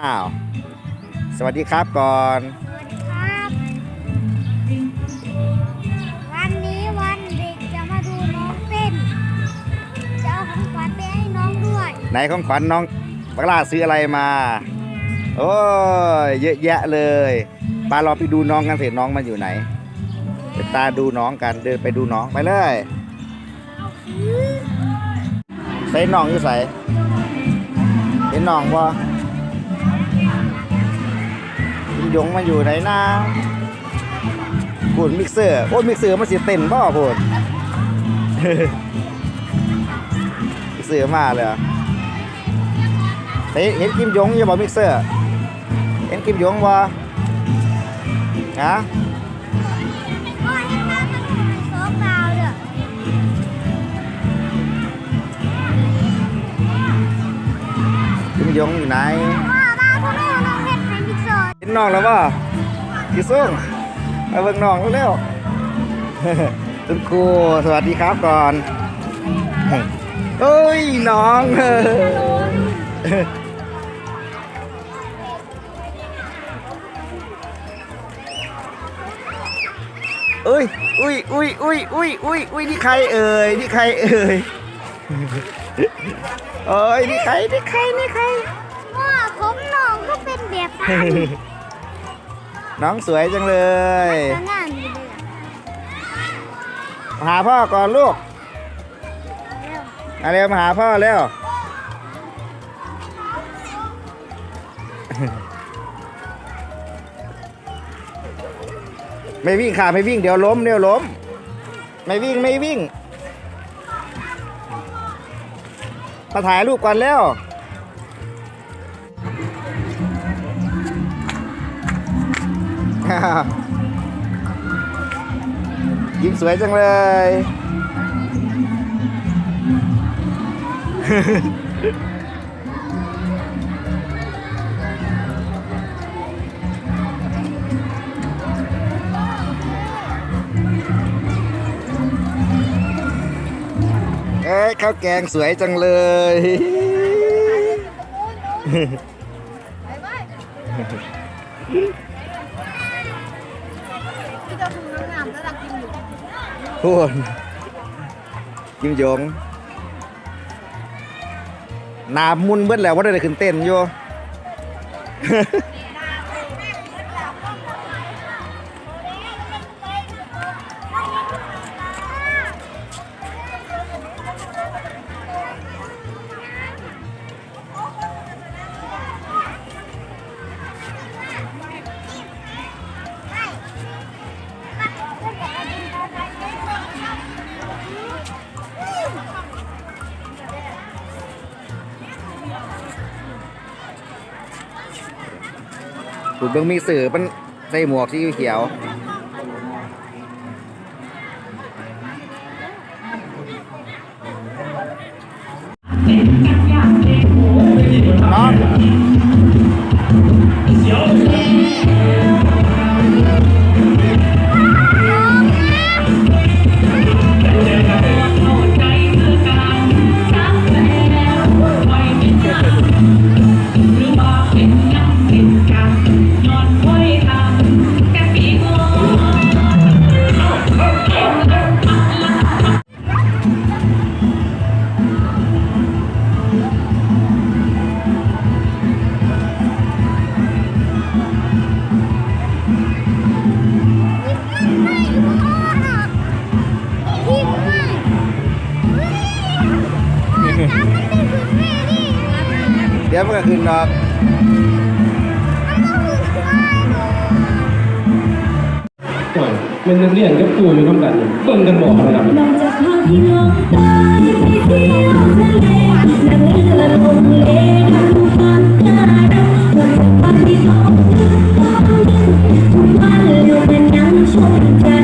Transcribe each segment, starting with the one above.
อ้าว สวัสดีครับก่อน สวัสดีครับ วันนี้วันเด็กจะมาดูน้องเต้น จะเอาของขวัญไปให้น้องด้วยไหนของขวัญน้องบักลาซื้ออะไรมา โอ้ยเยอะแยะเลยปาเราไปดูน้องกันเสร็จน้องมันอยู่ไหนไปตาดูน้องกันเดินไปดูน้องไปเลย ใส่น้องอยู่ใส่เห็นน้องบ่ยิง ยงมันอยู่ไหนนะพูดมิกเซอร์ โอ้มิกเซอร์มันสิเต้นบ่พูดมิกเซอร์มาเลยเห็นเห็นกิมยงอยู่บ่มิกเซอร์ เห็นกิมยงบ่ฮะพ่องวเด้อกิมยงอยู่ไหน เซอร์เห็นน้องแล้วบ่กี่ซุ่งมาเบิ่งน้องเร็วๆคุณครูสวัสดีครับก่อนเอ้ยน้องเอ้ยอุ้ยอุ้ยอุ้ยอุ้ยอุ้ยอุ้ยนี่ใครเอ่ยนี่ใครเอ่ยเอ้ยนี่ใครนี่ใครนี่ใครพ่อผมน้องก็เป็นแบบนั้น น้องสวยจังเลยตอนนั้นอยู่เลยมาหาพ่อก่อนลูกเร็วมาเร็วมาหาพ่อเร็ว ไม่วิ่งค่ะไม่วิ่งเดี๋ยวล้มเดี๋ยวล้ม ไม่วิ่งไม่วิ่ง มาถ่ายรูปก่อนแล้ว ยิ้มสวยจังเลย เอ้ยข้าวแกงสวยจังเลยที่ พูนกิมยงนามุนเบิดแล้วว่าได้ขึ้นเต้นอยู่ ถูกเบิ้งมีสื่อมันใส่หมวกที่เขียวน้อง ดี๋ยวมันก็ขึ้นดอกมันต้องถึงแม่หนูก่อนเป็นนักเรียนกับครูอยู่น้ำกันเบิ่งกันบอกนะครับนอกจากพาพี่น้องตายไปเที่ยวทะเลนั่งเรือลงเลทำความน่ารักนอกจากพาพี่น้องนึกต้องนึกทุกวันอยู่เป็นนังชมกัน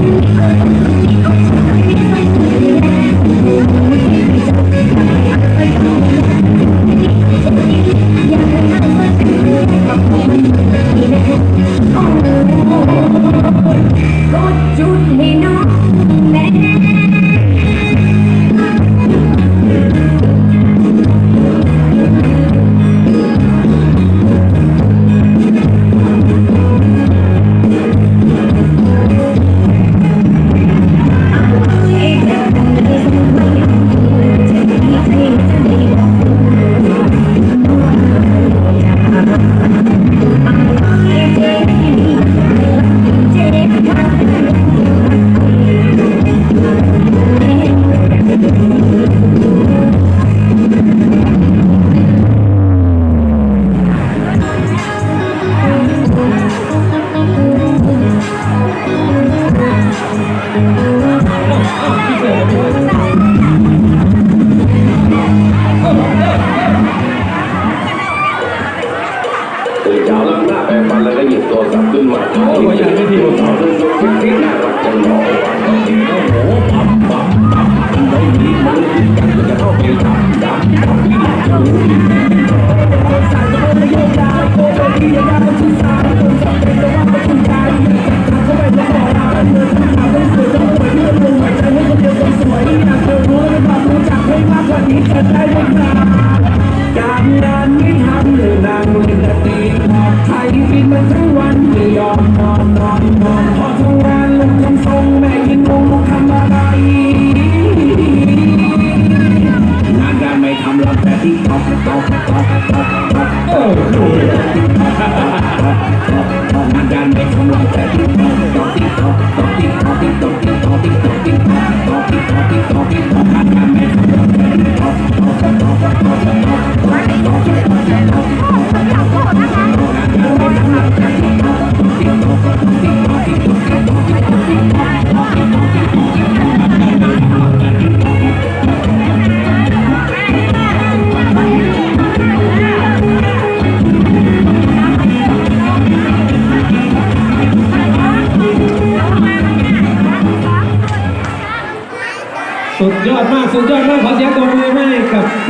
Thank you. ตื่นเช้าล้างหน้าแปรงฟันแล้วก็หยิบโทรศัพท์ขึ้นมาโอ้ยยังไม่ทีโทรศัพท์เรื่องจบคิหน้ารักจังหนอโอ้โปั๊บปั๊บปั๊บไม่มีมันคิดกันจะเข้าไปดับดับดับวิ่งจูสายตะโกนโยกดาวโกนที่ยังได้ก็ชื่อสายคนสับเป็นแต่ว่าไม่คุ้ใจเขาไปล้บอกลาเพื่นทำสวยต้องสวยเพื่อนรู้หาใจให้คนเดียวสวยอยากเธอรู้และไม่บอกรู้จักให้มากกว่านี้จะได้ยังไง free treatment through one beyond.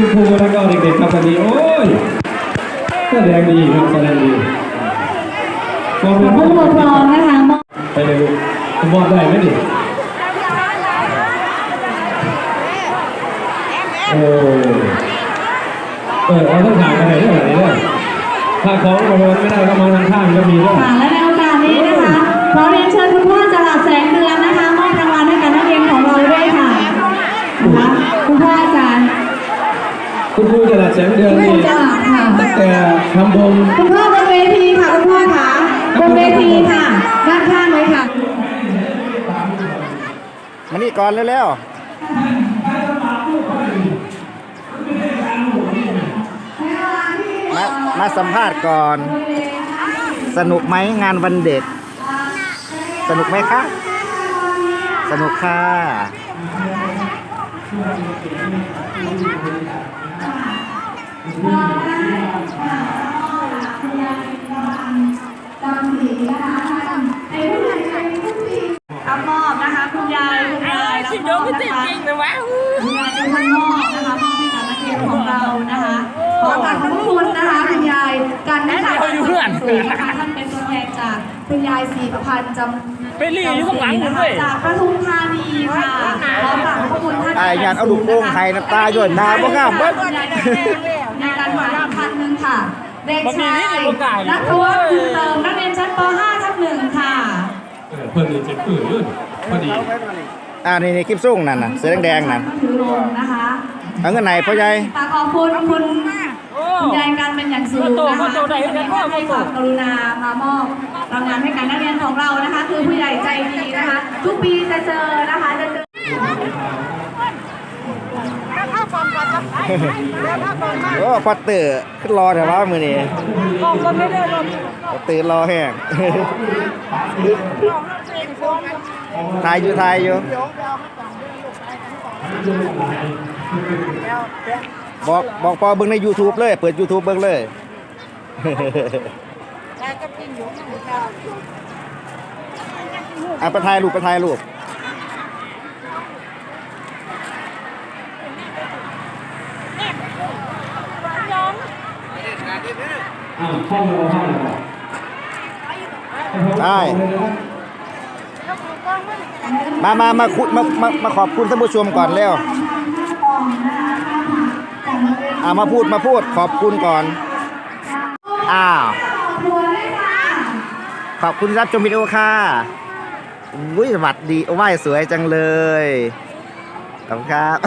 คุณครูแล้วก็เด็กๆครับวันนี้โอ้ยแสดงดีครับแสดงดีมองขเป็อนบผู้คุณปกครองนะคะมอบไปเลยลูกคุณมอบได้ไหมดิโอ้เออเอาทั้งขางไปไหนได้ไหนเนี่ยถ้าของประเมินไม่ได้ก็มาทางข้างก็มีด้วยค่ะและในโอกาสนี้นะคะขอเรียนเชิญคุณพ่อจรัสแสงเดือนนะคะมอบรางวัลให้กับนักเรียนของเราด้วยค่ะนะคะคุณพ่ออาจารย์ คุณครูจรัสแสงเดือนคุณนี่จรัสค่ะตั้งแต่ทำบงคุณพ่อบนเวทีค่ะคุณพ่อค่ะบนเวทีค่ะด้านข้างเลยค่ะมานี่ก่อนเร็วๆมามาสัมภาษณ์ก่อน สนุกไหมงานวันเด็ก สนุกไหมคะ สนุกค่ะ รับมอบนะคะคุณยายคุณยายรับมอบนะคะคุณยายเป็นคนมอบนะคะมอบให้กับนักเรียนของเรานะคะขอบขอบพระคุณนะคะคุณยายการสูงนะคะท่านเป็นตัวแทนจากคุณยายศรีประพันธ์จำไปรีอยู่ข้างหลังนะคะยจากปทุมธานีค่ะขอฝากข้อมูลท่านไอ้งานเอาลูกโป่งให้น้ำตาหยดน้ำบ่งามเบิด ในการหวานอีกพันหนึ่งค่ะ เด็กชายนัทวัฒน์คุณเติมนักเรียนชั้นป .5 ทับหนึ่งค่ะเออเพิ่นนี่เจ็บปืนลื่นพอดีอ่านี่นี่คลิปส่งนั่นน่ะเสื้อแดงๆนั่นก็ถือลงนะคะเอาเงินไหนพ่อใหญ่ฝากขอบคุณคุณคุณยายการเป็นอย่างสูงนะคะที่ให้ความกรุณามามอบรางวัลให้กับนักเรียนของเรานะคะ คือผู้ใหญ่ใจดีนะคะ ทุกปีจะเจอนะคะจะเจอ โอ้พอตื่นขึ้นรอแถวว่ามือนี้พอตื่นรอแห้งทายอยู่ทายอยู่บอกบอกพอเบิ่งใน YouTube เลย เปิด YouTube เบิ่งเลยอะไปถ่ายรูปไปถ่ายรูป อ้าวห้องเราห้องเรา ได้มามามาคุมามามาขอบคุณท่านผู้ชมก่อนเร็วอ่ามาพูดมาพูดขอบคุณก่อน อ้าว ขอบคุณที่รับชมวิดีโอค่ะอุ้ยสวัสดีโอ้ไหวสวยจังเลย ขอบคุณครับ